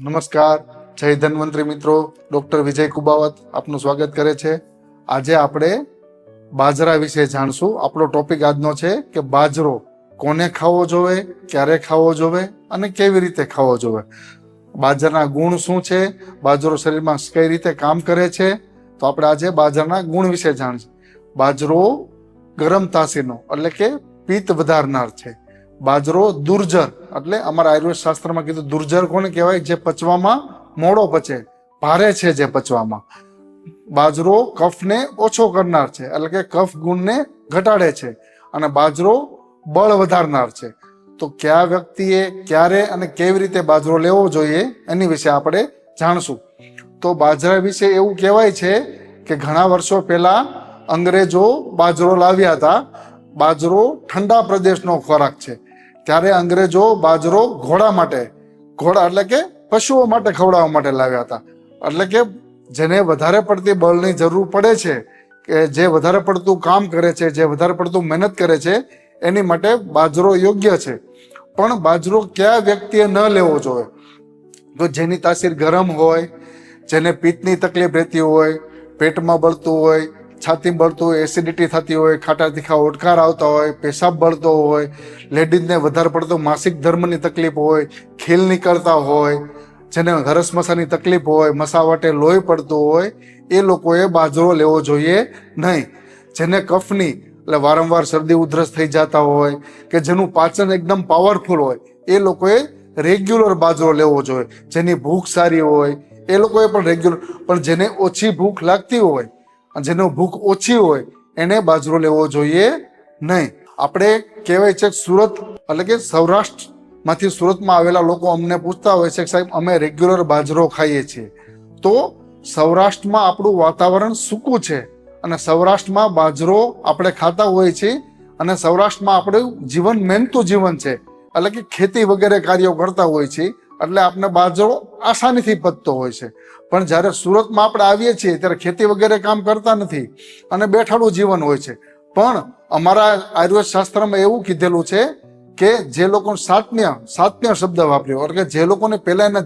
નમસ્કાર. જય ધન્વંતરી મિત્રો. ડોક્ટર વિજય કુબાવત આપનું સ્વાગત કરે છે. આજે આપણે બાજરા વિશે જાણશું. આપણો ટોપિક આજનો છે કે બાજરો કોને ખાવો જોવે, ક્યારે ખાવો જોવે અને કેવી રીતે ખાવો જોવે. બાજરાના ગુણ શું છે? બાજરો શરીરમાં કઈ રીતે કામ કરે છે? તો આપણે આજે બાજરાના ગુણ વિશે જાણીશું. બાજરો ગરમ તાસીનો એટલે કે પિત્ત વધારનાર છે. બાજરો દુર્જર. એટલે અમારા આયુર્વેદ શાસ્ત્રમાં કીધું દુર્જર કોને કહેવાય? જે પચવામાં મોડો પચે. ભારે છે જે પચવામાં. બાજરો કફને ઓછો કરનાર છે. એટલે કે કફ ગુણને ઘટાડે છે. અને બાજરો બળ વધારનાર છે. તો કયા વ્યક્તિએ ક્યારે અને કેવી રીતે બાજરો લેવો જોઈએ? એની વિશે આપણે જાણશું. તો બાજરા વિશે એવું કહેવાય છે કે ઘણા વર્ષો પહેલા અંગ્રેજો બાજરો લાવ્યા હતા. બાજરો ઠંડા પ્રદેશનો ખોરાક છે. ત્યારે અંગ્રેજો બાજરો ઘોડા માટે, ઘોડા એટલે કે પશુઓ માટે ખવડાવવા માટે લાવ્યા હતા. એટલે કે જેને વધારે પડતી બળની જરૂર પડે છે, કે જે વધારે પડતું કામ કરે છે, જે વધારે પડતું મહેનત કરે છે, એની માટે બાજરો યોગ્ય છે. પણ બાજરો કયા વ્યક્તિએ ન લેવો જોઈએ? તો જેની તાસીર ગરમ હોય, જેને પિત્તની તકલીફ રહેતી હોય, પેટમાં બળતું હોય છાતી બળતું હોય એસિડિટી થતી હોય, ખાટા તીખા ઓડકાર આવતા હોય, પેશાબ બળતો હોય, લેડીઝને વધારે પડતો માસિક ધર્મની તકલીફ હોય, ખીલ નીકળતા હોય, જેને હરસ મસાની તકલીફ હોય મસાવાટે લોહી પડતું હોય, એ લોકોએ બાજરો લેવો જોઈએ નહીં. જેને કફની, એટલે વારંવાર શરદી ઉધરસ થઈ જતા હોય, કે જેનું પાચન એકદમ પાવરફુલ હોય, એ લોકોએ રેગ્યુલર બાજરો લેવો જોઈએ. જેની ભૂખ સારી હોય, એ લોકોએ પણ રેગ્યુલર પણ જેને ઓછી ભૂખ લાગતી હોય જેનો ભૂખ ઓછી હોય એને બાજરો લેવો જોઈએ નહીં. આપણે કહેવાય છે સુરત એટલે કે સૌરાષ્ટ્રમાંથી સુરતમાં આવેલા લોકો અમને પૂછતા હોય છે કે સાહેબ, અમે રેગ્યુલર બાજરો ખાઈએ છીએ. તો સૌરાષ્ટ્રમાં આપણું વાતાવરણ સૂકું છે અને સૌરાષ્ટ્રમાં બાજરો આપણે ખાતા હોઈએ છીએ અને સૌરાષ્ટ્રમાં આપણું જીવન મહેનતું જીવન છે. એટલે કે ખેતી વગેરે કાર્યો કરતા હોય છે એટલે આપણે બાજરો આસાનીથી પતતો હોય છે. પણ જ્યારે સુરતમાં આપણે આવીએ છીએ, ત્યારે ખેતી વગેરે કામ કરતા નથી અને બેઠાડું જીવન હોય છે. પણ અમારા આયુર્વેદ શાસ્ત્રમાં એવું કીધેલું છે કે જે લોકો સાતમ્ય સાતમ્ય શબ્દ વાપર્યો, એટલે જે લોકોને પહેલા એના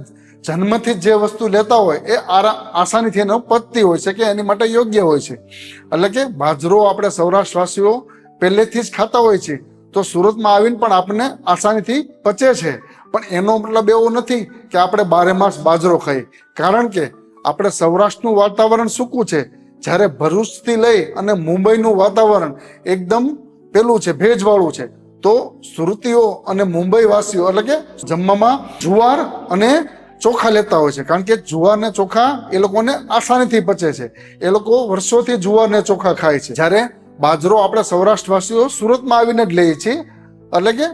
જન્મથી જ જે વસ્તુ લેતા હોય, એ આરા, આસાનીથી એને પતતી હોય છે કે એની માટે યોગ્ય હોય છે. એટલે કે બાજરો આપણે સૌરાષ્ટ્રવાસીઓ પહેલેથી જ ખાતા હોય છે. તો સુરતમાં આવીને પણ આપણને આસાનીથી પચે છે. પણ એનો મતલબ એવો નથી કે આપણે બારે માસ બાજરો ખાઈએ કારણ કે આપણે સૌરાષ્ટ્રનું વાતાવરણ સૂકું છે. જ્યારે ભરૂચથી લઈ અને મુંબઈનું વાતાવરણ એકદમ પેલું છે, ભેજવાળું છે. તો સુરતીઓ અને મુંબઈવાસીઓ એટલે કે જમવામાં જુવાર અને ચોખા લેતા હોય છે. કારણ કે જુવાર ને ચોખા એ લોકોને આસાનીથી પચે છે. એ લોકો વર્ષોથી જુવાર ને ચોખા ખાય છે. જ્યારે બાજરો આપણે સૌરાષ્ટ્રવાસીઓ સુરતમાં આવીને જ લઈએ છીએ એટલે કે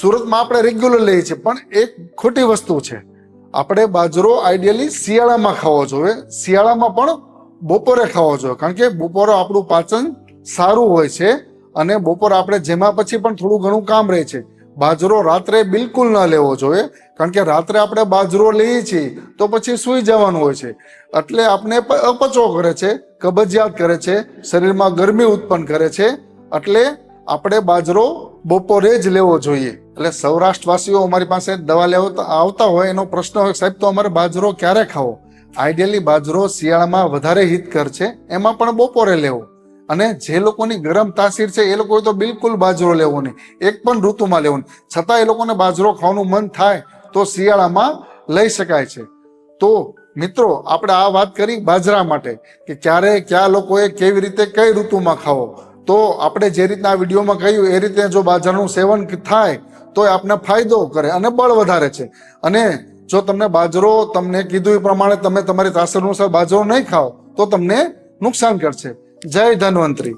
સુરતમાં આપણે રેગ્યુલર લઈએ છીએ, પણ એક ખોટી વસ્તુ છે. આપણે બાજરો આઈડિયલી શિયાળામાં ખાવો જોઈએ. શિયાળામાં પણ બપોરે ખાવો જોઈએ, કારણ કે બપોરે આપણું પાચન સારું હોય છે અને બપોર આપણે જેમાં પછી પણ થોડું ઘણું કામ રહે છે. બાજરો રાત્રે બિલકુલ ન લેવો જોઈએ, કારણ કે રાત્રે આપણે બાજરો લઈએ છીએ તો પછી સૂઈ જવાનું હોય છે. એટલે આપણે અપચો કરે છે, કબજિયાત કરે છે, શરીરમાં ગરમી ઉત્પન્ન કરે છે. એટલે આપણે બાજરો બપોરે જ લેવો જોઈએ. એટલે સૌરાષ્ટ્રવાસીઓ અમારી પાસે દવા લેવા આવતા હોય, એનો પ્રશ્ન હોય, સાહેબ, તો અમારે બાજરો ક્યારે ખાવો? આઈડિયલી બાજરો શિયાળામાં વધારે હિતકર છે, એમાં પણ બપોરે લેવો. અને જે લોકોની ગરમ તાસીર છે, એ લોકોએ તો બિલકુલ બાજરો લેવો નહીં. એક પણ ઋતુમાં લેવો નહીં. છતાં એ લોકોને બાજરો ખાવાનું મન થાય, તો શિયાળામાં લઈ શકાય છે. તો મિત્રો, આપણે આ વાત કરી બાજરા માટે, કે ક્યારે કયા લોકોએ કેવી રીતે કઈ ઋતુમાં ખાવો. તો આપણે જે રીતના આ વિડીયોમાં કહ્યું, એ રીતે જો બાજરાનું સેવન થાય તો એ આપને ફાયદો કરે અને બળ વધારે છે. અને જો તમને બાજરો તમને કીધું એ પ્રમાણે તમે તમારી તાસર અનુસાર બાજરો નહીં ખાઓ, તો તમને નુકસાન કરશે. જય ધન્વંતરી.